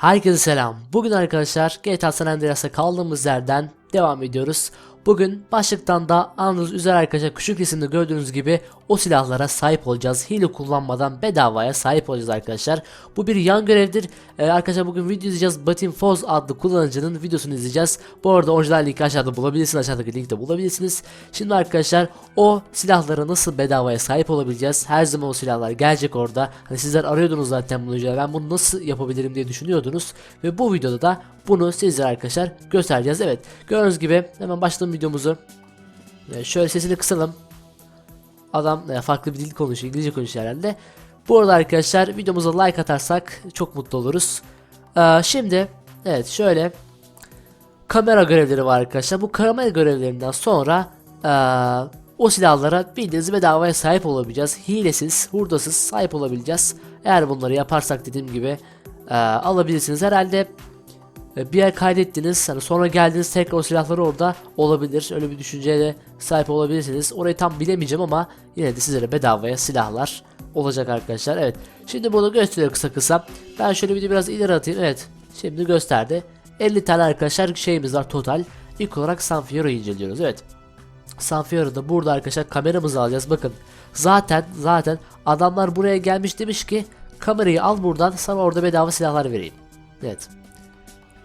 Herkese selam. Bugün arkadaşlar GTA San Andreas'a kaldığımız yerden devam ediyoruz. Bugün başlıktan da anladığınız üzere arkadaşlar küçük resimde gördüğünüz gibi o silahlara sahip olacağız. Hile kullanmadan bedavaya sahip olacağız arkadaşlar. Bu bir yan görevdir. Ee, arkadaşlar bugün video izleyeceğiz. Batin Foz adlı kullanıcının videosunu izleyeceğiz. Bu arada orijinal linki aşağıda bulabilirsiniz. Aşağıdaki linkte bulabilirsiniz. Şimdi arkadaşlar o silahlara nasıl bedavaya sahip olabileceğiz? Her zaman o silahlar gelecek orada. Hani sizler arıyordunuz zaten bunu. Ben bunu nasıl yapabilirim diye düşünüyordunuz. Ve bu videoda da bunu sizlere arkadaşlar göstereceğiz. Evet gördüğünüz gibi hemen başlayalım videomuzu. Ee, Şöyle sesini kısalım. Adam e, farklı bir dil konuşuyor, İngilizce konuşuyor herhalde. Bu arada arkadaşlar videomuza like atarsak çok mutlu oluruz. Ee, şimdi evet şöyle kamera görevleri var arkadaşlar. Bu kamera görevlerinden sonra ee, o silahlara bildiğiniz bedavaya sahip olabileceğiz. Hilesiz, hurdasız sahip olabileceğiz. Eğer bunları yaparsak dediğim gibi ee, alabilirsiniz. Herhalde e, bir yer kaydettiniz. Hani sonra geldiniz tekrar o silahları orada olabilir. Öyle bir düşünceye de sahip olabilirsiniz. Orayı tam bilemeyeceğim ama yine de sizlere bedavaya silahlar olacak arkadaşlar. Evet. Şimdi bunu gösteriyor kısa kısa. Ben şöyle bir de biraz ileri atayım. Evet. Şimdi gösterdi. 50 tane arkadaşlar şeyimiz var total. İlk olarak Sanfiore'yu inceliyoruz. Evet. Sanfiore'da burada arkadaşlar kameramızı alacağız. Bakın. Zaten zaten adamlar buraya gelmiş demiş ki kamerayı al buradan sana orada bedava silahlar vereyim. Evet.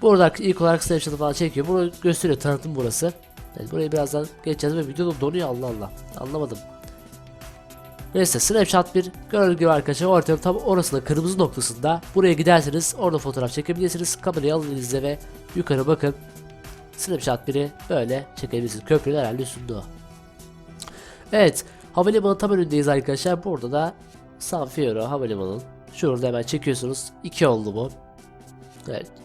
Burada ilk olarak snapshot'ı falan çekiyor. Bunu gösteriyor tanıtım burası. Evet, burayı birazdan geçeceğiz ve video da donuyor Allah Allah. Anlamadım. Neyse snapshot bir gördüğünüz gibi arkadaşlar ortamın tam orasında kırmızı noktasında buraya giderseniz orada fotoğraf çekebilirsiniz. Kamerayı alın elinize ve yukarı bakın. Snapshot biri böyle çekebilirsiniz. Köprünün herhalde üstünde o. Evet havalimanı tam önündeyiz arkadaşlar. Burada da San Fierro havalimanının. Şurada hemen çekiyorsunuz. İki oldu bu. Evet.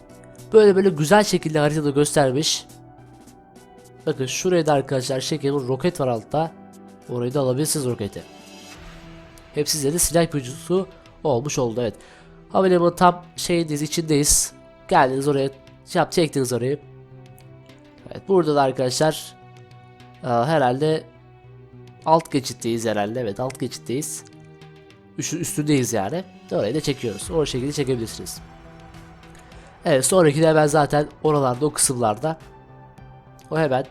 Böyle böyle güzel şekilde haritada göstermiş. Bakın şuraya da arkadaşlar şekil roket var altta. Orayı da alabilirsiniz roketi. Hep size de silah ipucusu olmuş oldu evet. Havalimanı tam şeyindeyiz içindeyiz. Geldiniz oraya şey yap çektiniz orayı. Evet burada da arkadaşlar e, herhalde alt geçitteyiz herhalde evet alt geçitteyiz. Üstü, üstündeyiz yani. Orayı da çekiyoruz. O şekilde çekebilirsiniz. Evet sonraki de hemen zaten oralarda o kısımlarda. O hemen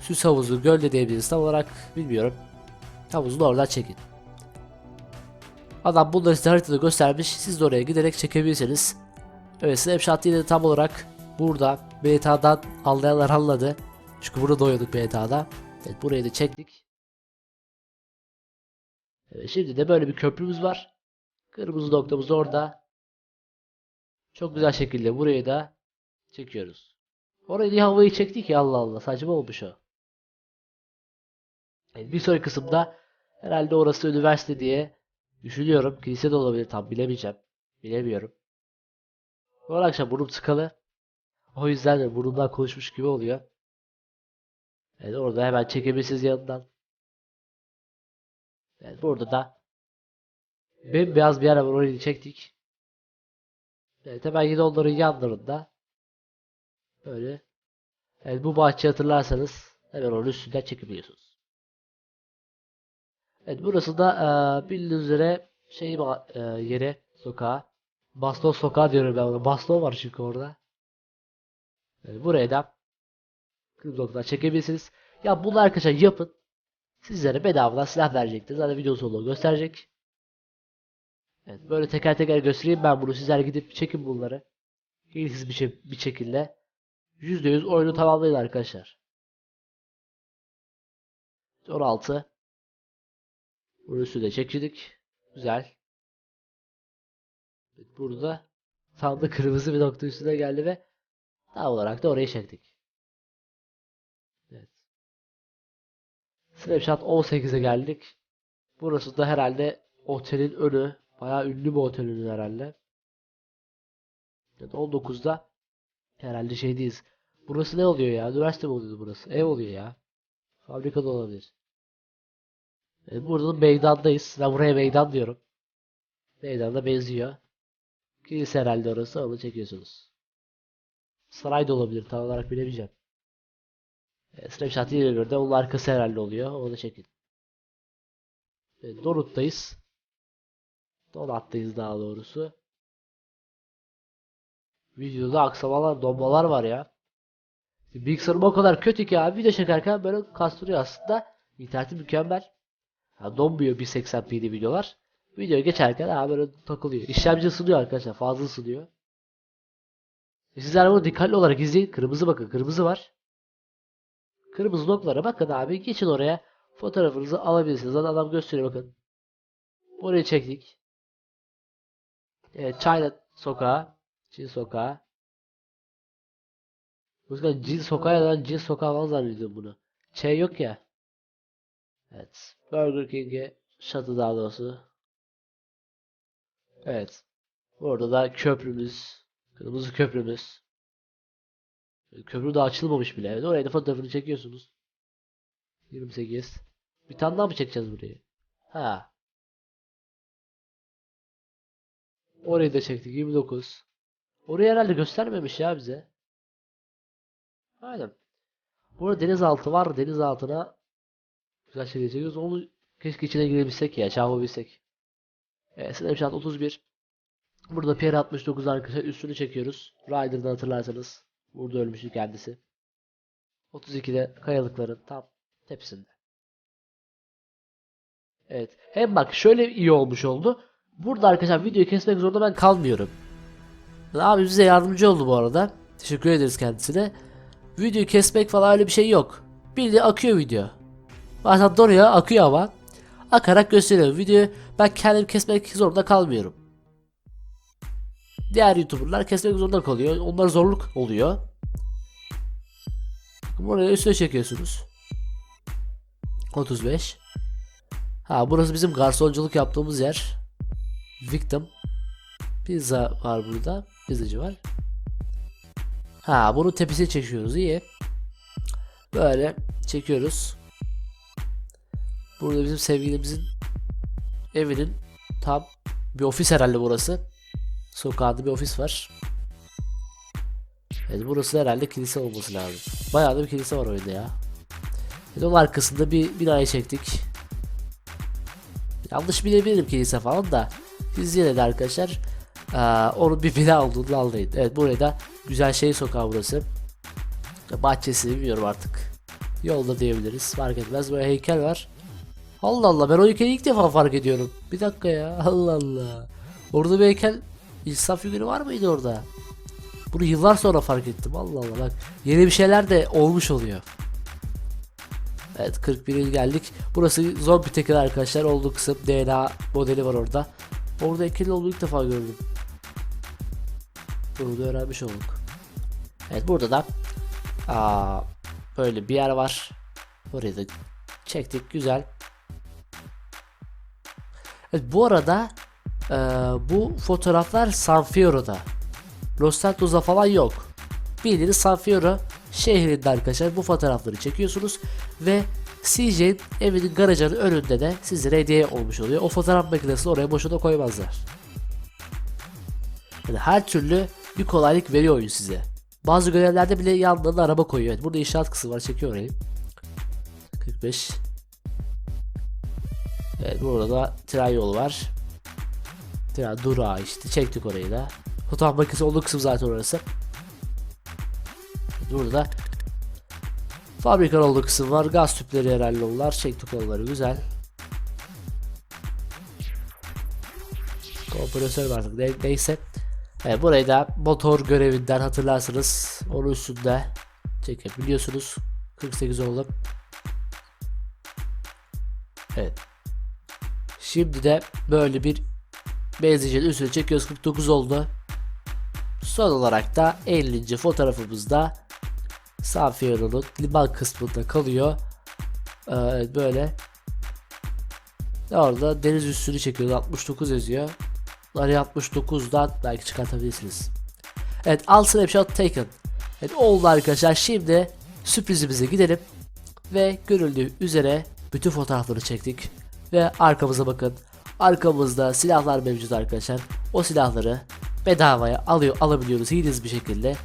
süs havuzu gölde diyebiliriz tam olarak bilmiyorum. Havuzunu oradan çekin. Adam bunları size haritada göstermiş. Siz de oraya giderek çekebilirsiniz. Evet snapshot yine de tam olarak burada BTA'dan anlayanlar anladı. Çünkü burada doyuyorduk BTA'da. Evet burayı da çektik. Evet, şimdi de böyle bir köprümüz var. Kırmızı noktamız orada. Çok güzel şekilde burayı da çekiyoruz. Orayı niye havayı çektik ya Allah Allah saçma olmuş o. Bir sonraki kısımda herhalde orası üniversite diye düşünüyorum. Kilise de olabilir tam bilemeyeceğim. Bilemiyorum. Bu akşam burnum tıkalı. O yüzden de burnumdan konuşmuş gibi oluyor. Evet orada hemen çekebilirsiniz yanından. Evet burada da bembeyaz bir var orayı çektik. Evet hemen yine onların yanlarında böyle evet bu bahçeyi hatırlarsanız hemen onun üstünden çekebiliyorsunuz. Evet burası da e, bildiğiniz üzere şey e, yeri sokağı Baston sokağı diyorum ben ona. Baston var çünkü orada. Evet, buraya da Kırmızı çekebilirsiniz. Ya bunu arkadaşlar yapın. Sizlere bedavadan silah verecektir. Zaten video sonunda gösterecek. Evet, böyle teker teker göstereyim ben bunu. Sizler gidip çekin bunları. Hilesiz bir, şey, bir şekilde. %100 oyunu tamamlayın arkadaşlar. 16. Bunun üstüne çekildik. Güzel. Burada tam da kırmızı bir nokta üstüne geldi ve tam olarak da orayı çektik. Evet. Snapshot 18'e geldik. Burası da herhalde otelin önü. Bayağı ünlü bir otelin herhalde. Evet 19'da herhalde şeydeyiz. Burası ne oluyor ya? Üniversite mi oluyordu burası? Ev oluyor ya. Fabrikada olabilir. Evet, burada da meydandayız. Ben buraya meydan diyorum. Meydanda benziyor. Kilise herhalde orası. Onu çekiyorsunuz. Saray da olabilir. Tam olarak bilemeyeceğim. E, yine göre de onun arkası herhalde oluyor. Onu çekin. Evet, Donut'tayız. Donat'tayız daha doğrusu. Videoda aksamalar, donmalar var ya. Bilgisayarım o kadar kötü ki abi video çekerken böyle kastırıyor aslında. İnterneti mükemmel. Ha, donmuyor 1080p'li videolar. Video geçerken abi böyle takılıyor. İşlemci ısınıyor arkadaşlar. Fazla ısınıyor. E sizler bunu dikkatli olarak izleyin. Kırmızı bakın. Kırmızı var. Kırmızı noktalara bakın abi. Geçin oraya. Fotoğrafınızı alabilirsiniz. Zaten adam gösteriyor bakın. Orayı çektik. Evet, China sokağı. Çin sokağı. Yüzden Cin sokağı ya da Cin sokağı falan zannediyorum bunu. Şey yok ya. Evet. Burger King'e şatı daha doğrusu. Evet. Orada da köprümüz. Kırmızı köprümüz. Köprü daha açılmamış bile. Evet, oraya da fotoğrafını çekiyorsunuz. 28. Bir tane daha mı çekeceğiz burayı? Ha. Orayı da çektik 29. Orayı herhalde göstermemiş ya bize. Aynen. Burada denizaltı var. Denizaltına güzel şeyler çekiyoruz. Onu keşke içine girebilsek ya. Çağırabilsek. Evet, Snapchat 31. Burada Pierre 69 arkadaşlar üstünü çekiyoruz. Rider'dan hatırlarsanız. Burada ölmüştü kendisi. 32'de kayalıkların tam tepesinde. Evet. Hem bak şöyle iyi olmuş oldu. Burada arkadaşlar videoyu kesmek zorunda ben kalmıyorum. Abi bize yardımcı oldu bu arada. Teşekkür ederiz kendisine. Videoyu kesmek falan öyle bir şey yok. Bildiğin akıyor video. Bazen donuyor akıyor ama. Akarak gösteriyor. Videoyu ben kendim kesmek zorunda kalmıyorum. Diğer YouTuber'lar kesmek zorunda kalıyor. Onlar zorluk oluyor. Buraya üstüne çekiyorsunuz. 35. Ha burası bizim garsonculuk yaptığımız yer. Victim. Pizza var burada. Pizzacı var. Ha bunu tepesine çekiyoruz. iyi. Böyle çekiyoruz. Burada bizim sevgilimizin evinin tam bir ofis herhalde burası. Sokağında bir ofis var. Evet burası herhalde kilise olması lazım. Bayağı da bir kilise var orada ya. Evet, onun arkasında bir binayı çektik. Yanlış bilebilirim kilise falan da. Siz yine de arkadaşlar aa, onun bir bina olduğunu anlayın. Evet buraya da güzel şey sokağı burası. Bahçesi bilmiyorum artık. Yolda diyebiliriz. Fark etmez. Böyle heykel var. Allah Allah ben o heykeli ilk defa fark ediyorum. Bir dakika ya. Allah Allah. Orada bir heykel İsa figürü var mıydı orada? Bunu yıllar sonra fark ettim. Allah Allah bak. Yeni bir şeyler de olmuş oluyor. Evet 41'e geldik. Burası zombi teker arkadaşlar. Olduğu kısım DNA modeli var orada. Orada ekili olduğu ilk defa gördüm. Bunu da öğrenmiş olduk. Evet burada da aa, böyle bir yer var. Orayı da çektik. Güzel. Evet bu arada ee, bu fotoğraflar San Fierro'da. Los Santos'da falan yok. Bildiğiniz San Fierro şehrinde arkadaşlar bu fotoğrafları çekiyorsunuz ve CJ'in evinin garajının önünde de sizlere hediye olmuş oluyor. O fotoğraf makinesini oraya boşuna koymazlar. Yani her türlü bir kolaylık veriyor oyun size. Bazı görevlerde bile yanlarına araba koyuyor. Evet, burada inşaat kısmı var. Çekiyor orayı. 45. Evet burada da tren yolu var. Tren durağı işte. Çektik orayı da. Fotoğraf makinesi olduğu kısım zaten orası. Burada da fabrika olduğu kısım var. Gaz tüpleri herhalde onlar. Çektik onları güzel. Kompresör var artık ne- neyse. Evet, burayı da motor görevinden hatırlarsınız. Onun üstünde çekebiliyorsunuz. 48 oldu. Evet. Şimdi de böyle bir benzincinin üstüne çekiyoruz 49 oldu. Son olarak da 50. fotoğrafımızda San Fierro'nun liman kısmında kalıyor. Ee, böyle orada deniz üstünü çekiyoruz 69 yazıyor. Araya 69'dan belki çıkartabilirsiniz. Evet al snapshot taken. Evet oldu arkadaşlar şimdi sürprizimize gidelim. Ve görüldüğü üzere bütün fotoğrafları çektik. Ve arkamıza bakın. Arkamızda silahlar mevcut arkadaşlar. O silahları bedavaya alıyor alabiliyoruz hilesiz bir şekilde.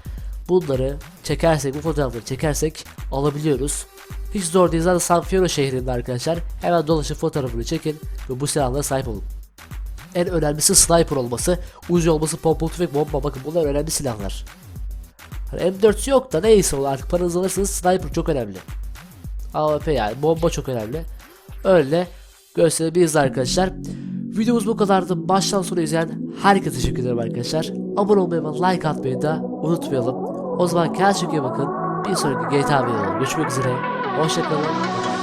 Bunları çekersek bu fotoğrafları çekersek alabiliyoruz. Hiç zor değil zaten San Fierro şehrinde arkadaşlar. Hemen dolaşıp fotoğrafını çekin ve bu silahlara sahip olun. En önemlisi sniper olması, Uzi olması, pompalı tüfek, bomba bakın bunlar önemli silahlar. Hani M4 yok da neyse o artık paranızı alırsanız sniper çok önemli. AWP yani bomba çok önemli. Öyle gösterebiliriz arkadaşlar. Videomuz bu kadardı. Baştan sona izleyen herkese teşekkür ederim arkadaşlar. Abone olmayı ve like atmayı da unutmayalım. O zaman kendinize çok bakın. Bir sonraki GTA videoda görüşmek üzere. Hoşçakalın.